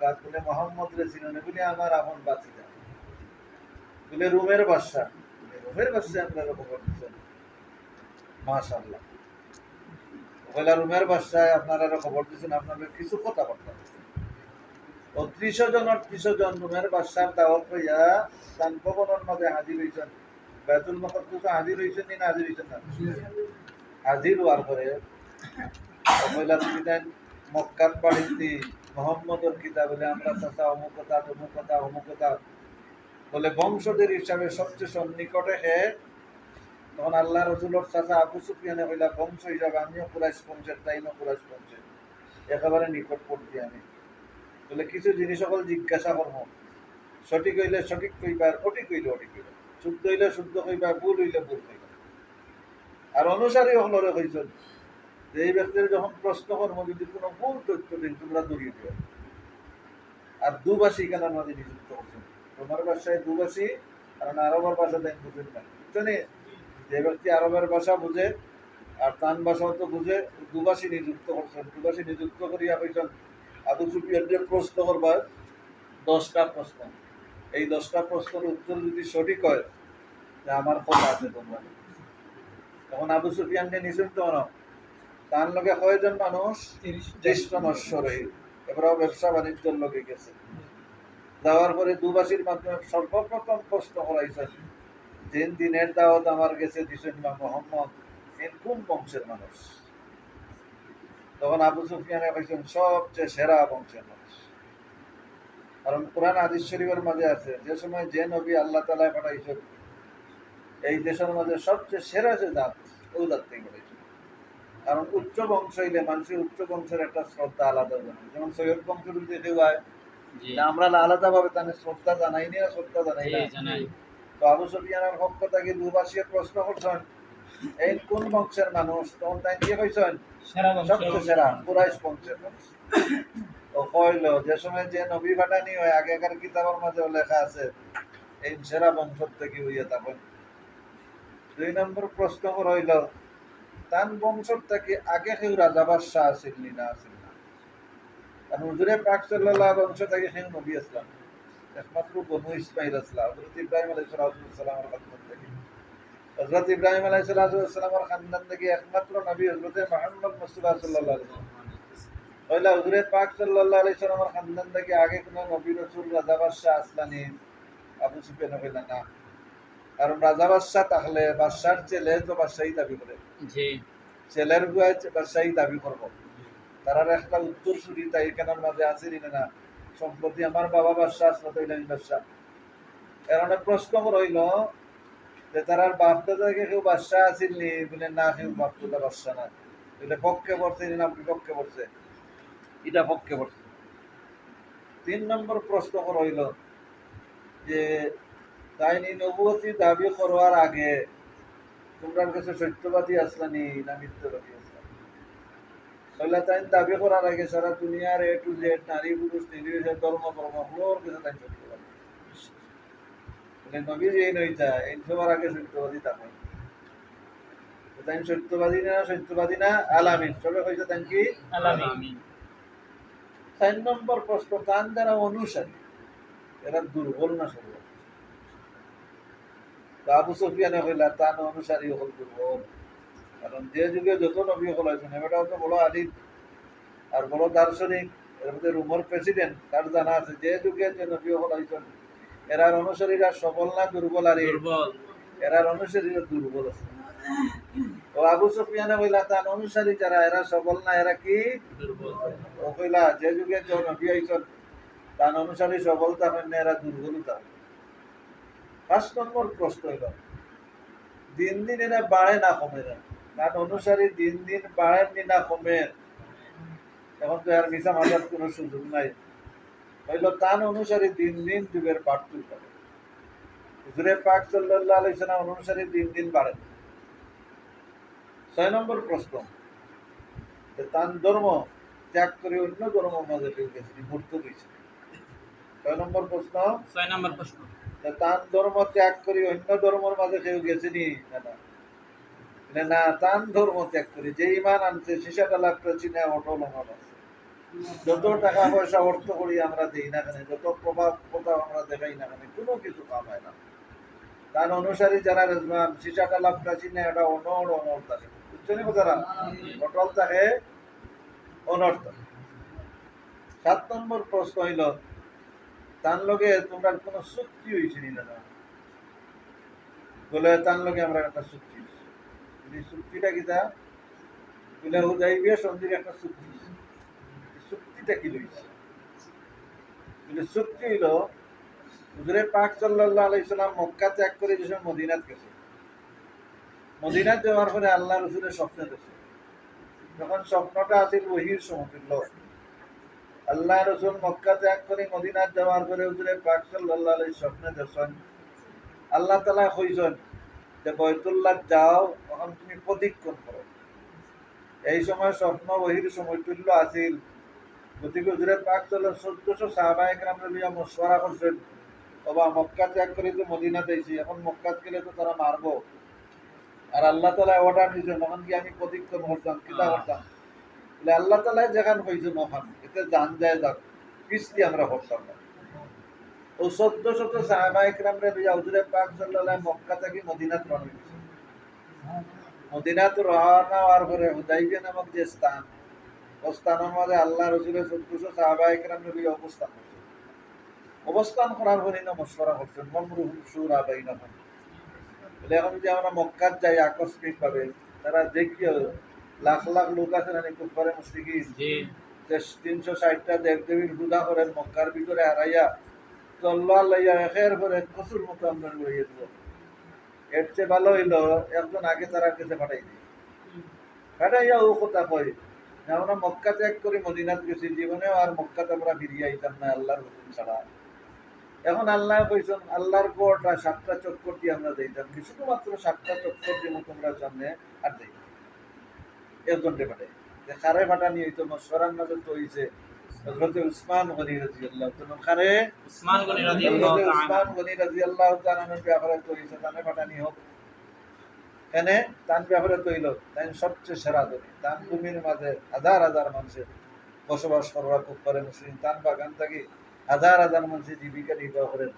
বলে মোহাম্মদ রে চিনেন বলে আমার আপন বাঁচি যান বলে রুমের বাসা। রুমের বাসা আমরা খবর মাশাল্লাহ পয়লা রুমের বাসায় আপনারা খবর দিচ্ছেন আপনাদের কিছু কথা বার্তা ও ত্রিশ জন ত্রিশ জন, রুমের বাসার দাওয়াত হইয়া দান ভবনের মাঝে হাজির হয়েছেন বেতুল মকদ্দুস হাজির হয়েছেন নি হাজির হয়েছেন না? হাজির হওয়ার পরে তুমি দেন মক্কার বাড়িতে মোহাম্মদর কিতাব আমরা চাচা অমুকতা তমুকতা অমুকতা বলে বংশদের হিসাবে সবচেয়ে সন্নিকটে হে তখন আল্লাহ রসুলর চাচা আবু সুফিয়ানে কইলা, বংশ হিসাবে আমিও কুরাইশ বংশের তাইনও কুরাইশ বংশের একেবারে নিকটবর্তী আমি। বলে কিছু জিনিস সকল জিজ্ঞাসা করব। সঠিক হইলে সঠিক কইবার অঠিক হইলে অঠিক হইবে। শুদ্ধ হইলে শুদ্ধ কইবা, ভুল হইলে ভুল কইবা। আর অনুসারী হলরে কইছেন যে এই ব্যক্তির যখন প্রশ্ন করব, যদি কোনো ভুল তথ্য দিন, তোমরা দূরিয়ে দিও। আর দুবাসী কেন আমাদের নিযুক্ত করছেন? তোমার ভাষায় দুবাসী, কারণ আরবের ভাষা দেন বুঝেন না। বুঝছেন যে ব্যক্তি আরবের ভাষা বুঝে, আর তান ভাষাও তো বুঝে, দুবাসী নিযুক্ত করছেন। দুবাসী নিযুক্ত করিয়া কইছেন, আবু সুফিয়ান যে প্রশ্ন করবার, দশটা প্রশ্ন। এই দশটা প্রশ্নের উত্তর যদি সঠিক হয় যে আমার কথা আছে তোমরা। তখন আবু সুফিয়ানকে নিছেন তো না তার লগে কয়জন মানুষ জ্যেষ্ঠ নশ্বরে এবারও ব্যবসা বাণিজ্যের লগে গেছে। যাওয়ার পরে দুবাসীর মাধ্যমে সর্বপ্রথম প্রশ্ন করাইছেন যে দিনের দাওয়াত আমার গেছে দিছেন মোহাম্মদ এর কোন বংশের মানুষ? তখন আবু সুফিয়ানে কইছেন সবচেয়ে সেরা বংশের মানুষ। কারণ কোরআন আদিস শরীফের মাঝে আছে যে সময় যে নবী আল্লাহ তালায় পাঠাইছেন এই দেশের মাঝে সবচেয়ে সেরা যে দাঁত ওই জাত থেকে পাঠাইছেন। কারণ উচ্চ বংশ হইলে মানুষের উচ্চ বংশের একটা শ্রদ্ধা আলাদা জানায় যেমন সৈয়দ বংশ যদি কেউ হয় আমরা আলাদা ভাবে তাদের শ্রদ্ধা জানাই না শ্রদ্ধা জানাই না। তো আবু সুফিয়ানের পক্ষ থেকে দুবাসীর প্রশ্ন করছেন? এই কোন বংশের মানুষ? তখন তাই কইছেন সেরা সবচেয়ে সেরা কুরাইশ বংশের মানুষ। ও কইল যে সময় যে নবী ফাটানি হয় আগেকার কিতাবের মাঝে লেখা আছে এই সেরা বংশ থেকে হইয়া তখন দুই নম্বর প্রশ্ন রইল তান বংশর থেকে আগে কেউ রাজা বাদশাহ আছিল নি না আছিল না। কারণ হুজুরে পাক সাল্লাল্লাহ বংশ থেকে কেউ নবী আসলাম একমাত্র বনু ইসমাইল আসলাম হজরত ইব্রাহিম আলাইহিস সালামের খানদান থেকে হজরত ইব্রাহিম আলাইহিস সালামের খানদান থেকে একমাত্র নবী হজরত মুহাম্মদ মুস্তাফা সাল্লাল্লাহু আলাইহি ওয়াসাল্লাম। পয়লা হুজুরে পাক সাল্লামের খানদান থেকে আগে কোনো নবী রাসূল রাজা বাদশাহ আসলানি আবু সুফিয়ান কইলা না। কারণ রাজা বাদশাহ তাহলে বাদশার ছেলে তো বাদশাহী দাবি করে। ছেলের গুয়ায় বাদশাহী দাবি করব। তারার একটা উত্তর সুরি তাই কেনার মাঝে আছে না সম্প্রতি আমার বাবা বাদশাহ আসলে তৈল বাদশাহ। এর অনেক প্রশ্ন রইল যে তারার বাপ দাদাকে কেউ বাদশাহ আছিল নি বলে না কেউ বাপ দাদা বাদশাহ না। বলে পক্ষে পড়ছে না বিপক্ষে পড়ছে? এটা পক্ষে পড়ছে। তিন নম্বর প্রশ্ন রইল যে তাই নি নবুয়তি দাবি করবার আগে। তোমরা কাছে সত্যবাদী আসলানি না মিথ্যাবাদী তাহলে তাই দাবি করার আগে সারা দুনিয়ার এ টু জেড নারী পুরুষ নির্বিশেষে ধর্ম কর্ম সবার কাছে তাই সত্যবাদী। নবী যে নইতা এই সবার আগে সত্যবাদী থাকে তাই সত্যবাদী না সত্যবাদী না আলামিন। সবে কইছে তাই কি? আলামিন। চার নম্বর প্রশ্ন তান দ্বারা অনুসারী এরা দুর্বল না সর্ব তা আবু সুফিয়ানে কইলা তান অনুসারী হল দুর্বল কারণ যে যুগে যত নবী হল আছেন এবারটা হচ্ছে বড় আলিম আর বড় দার্শনিক এর মধ্যে রুমর প্রেসিডেন্ট তার জানা আছে যে যুগে যে নবী হল আছেন এরার অনুসারীরা সবল না দুর্বল আর দুর্বল। এরার অনুসারীরা দুর্বল আছে। ও আবু সুফিয়ানে কইলা তান অনুসারী যারা এরা সবল না এরা কি? দুর্বল। ও কইলা যে যুগে যে নবী আইছেন তার অনুসারী সফলতা হয় না এরা দুর্বলতা। পাঁচ নম্বর প্রশ্ন হইল দিন দিন এরা বাড়ে না কমে না? তার অনুসারী দিন দিন বাড়েন নি না কমে? এখন তো আর মিশা মাজার কোনো সুযোগ নাই। হইল, তার অনুসারী দিন দিন যুগের বাড়তুই করে হুজুরে পাক সাল্লাল্লাহু আলাইহি সাল্লাম অনুসারী দিন দিন বাড়ে ছয় নম্বর প্রশ্ন, যে তার ধর্ম ত্যাগ করে অন্য ধর্ম মাঝে গেছে মূর্ত হয়েছে ছয় নম্বর প্রশ্ন, ছয় নম্বর প্রশ্ন। তার ধর্ম ত্যাগ করি, অন্য ধর্মের মাঝে কেউ গেছে নি, না। না তান ধর্ম ত্যাগ করি। যে ইমান আনছে সিসাটা লাভ করেছি না, অটল আমার আছে। যত টাকা পয়সা অর্থ করি আমরা দিই না কেন? যত প্রভাব প্রতাপ আমরা দেখাই না কেন? কোনো কিছু কাম হয় না। তার অনুসারী যারা রেজমান সিসাটা লাভটা চিনে এটা অনর অনর থাকে। বুঝছ নি কথাটা? অটল থাকে অনর থাকে। সাত নম্বর প্রশ্ন হইল তার লগে তোমরা কোনো চুক্তি হয়েছে নি না বলে, তার লগে আমরা একটা চুক্তি চুক্তিটা কিতা বলে হুদাইবিয়া সন্ধির একটা চুক্তি। চুক্তিটা কি লইছে? বলে, চুক্তি হইল হুজুরে পাক সাল্লাল্লাহু আলাইহি সাল্লাম মক্কা ত্যাগ করে যে মদিনাত গেছে। মদিনাত যাওয়ার পরে আল্লাহ রসুলের স্বপ্ন দেখছে যখন স্বপ্নটা আছিল, ওহির সমতুল্য। আল্লাহ রসুল মক্কা ত্যাগ করে মদিনাত যাওয়ার পরে হুজুরে পাক আলাইহি স্বপ্নে দেখছেন। আল্লাহ তালা কইছেন যে বয়তুল্লাহ যাও, তখন তুমি প্রদীক্ষণ করো। এই সময় স্বপ্ন ওহির সমতুল্য আছিল। গতিকে হুজুরে পাক সাল্লাল্লাহু চোদ্দশো সাহাবায়ে কেরামরা লিয়া মশওয়ারা করছেন বাবা মক্কা ত্যাগ করে তো মদিনা দিয়েছি এখন মক্কাত গেলে তো তারা মারবো। আর আল্লাহ তালা অর্ডার দিয়েছেন, তখন কি আমি প্রদীক্ষণ করতাম কিতা করতাম বলে আল্লাহ তালা যেখান হয়েছে মহান, এতে জান যায় যাক, কিস্তি আমরা করতাম না। ও চোদ্দ শত সাহাবা ইকরামরে লইয়া হুজুরে পাক সাল্লাল্লাহ মক্কা থেকে মদিনাত রওনা হয়েছে মদিনাত রওনা হওয়ার পরে হুদাইবিয়া নামক যে স্থান, ও স্থানের মধ্যে আল্লাহ রসুলের চোদ্দশো সাহাবা ইকরামরে লইয়া অবস্থান করছে। অবস্থান করার পরে না মশওয়ারা করছেন মমরু সুরা বাইনা বলে, এখন যদি আমরা মক্কাত যাই আকস্মিক ভাবে তারা দেখিও লাখ লাখ লোক আছে না নিকুট করে তিনশো ষাটটা দেব দেবীর পূজা করেন মক্কার ভিতরে হারাইয়া তল্লার লইয়া একের পরে কচুর মতো আমরা লইয়া দেবো এর চেয়ে ভালো হইল একজন আগে তারা কাছে পাঠাই দিই পাঠাইয়া ও কথা কয় যে আমরা মক্কা ত্যাগ করে মদিনাত গেছি জীবনেও আর মক্কাতে আমরা ফিরিয়ে আইতাম না আল্লাহর হুকুম ছাড়া। এখন আল্লাহ কইছেন আল্লাহর কোটা সাতটা চক্কর দিয়ে আমরা দিতাম কি শুধুমাত্র সাতটা চক্কর দিয়ে তোমরা সামনে আর দেই একজনকে পাঠাই যে খারে ফাটানি হইতো মশওয়ারার মাঝে তো হইছে হযরত উসমান গনি রাদিয়াল্লাহু তাআলা খারে উসমান গনি রাদিয়াল্লাহু তাআলা উসমান গনি রাদিয়াল্লাহু তাআলা এর ব্যাপারে তো হইছে তানে ফাটানি হোক। এনে তান ব্যাপারে তো হইল তাই সবচেয়ে সেরা ধনী। তান ভূমির মাঝে হাজার হাজার মানুষের বসবাস করা খুব করে মুসলিম। তান বাগান থাকি হাজার হাজার মানুষের জীবিকা নির্বাহ করেন।